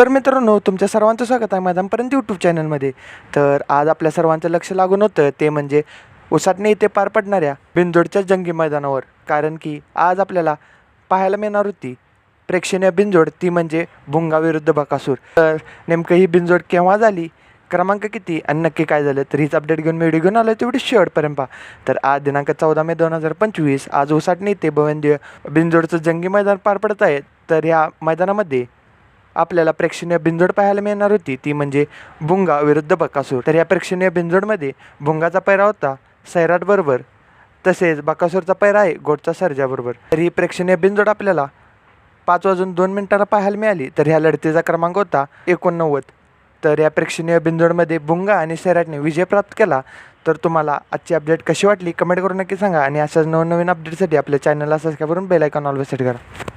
तर मित्रांनो तुमच्या सर्वांचं स्वागत आहे मैदानपर्यंत यूट्यूब चॅनलमध्ये तर आज आपल्या सर्वांचं लक्ष लागून होतं ते म्हणजे उसाटणे इथे पार पडणाऱ्या बिंजोडच्या जंगी मैदानावर. कारण की आज आपल्याला पाहायला मिळणार होती प्रेक्षणीय बिंजोड ती म्हणजे भुंगाविरुद्ध बकासूर. तर नेमकं ही बिंजोड केव्हा झाली क्रमांक किती आणि नक्की काय झालं तर हीच अपडेट घेऊन व्हिडिओ घेऊन आलो तेवढी शेवटपर्यंत पहा. तर आज दिनांक चौदा मे दोन हजार पंचवीस आज उसाटणे इथे भवंद्य बिंजोडचं जंगी मैदान पार पडत आहे. तर या मैदानामध्ये आपल्याला प्रेक्षणीय बिंजोड पाहायला मिळणार होती. ती म्हणजे बुंगा विरुद्ध बकासूर. तर या प्रेक्षणीय बिंजोडमध्ये भुंगाचा पैरा होता सैराटबरोबर तसेच बकासूरचा पैरा आहे गोडचा सर्जाबरोबर तर ही प्रेक्षणीय बिंजोड आपल्याला पाच वाजून दोन मिनिटाला पाहायला मिळाली. तर ह्या लढतीचा क्रमांक होता एकोणनव्वद. तर या प्रेक्षणीय बिंजोडमध्ये बुंगा आणि सैराटने विजय प्राप्त केला. तर तुम्हाला आजची अपडेट कशी वाटली? कमेंट करून नक्की सांगा. आणि अशाच नवनवीन अपडेटसाठी आपल्या चॅनलला सबस्क्राईब करून बेल आयकॉन ऑलवेज सेट करा.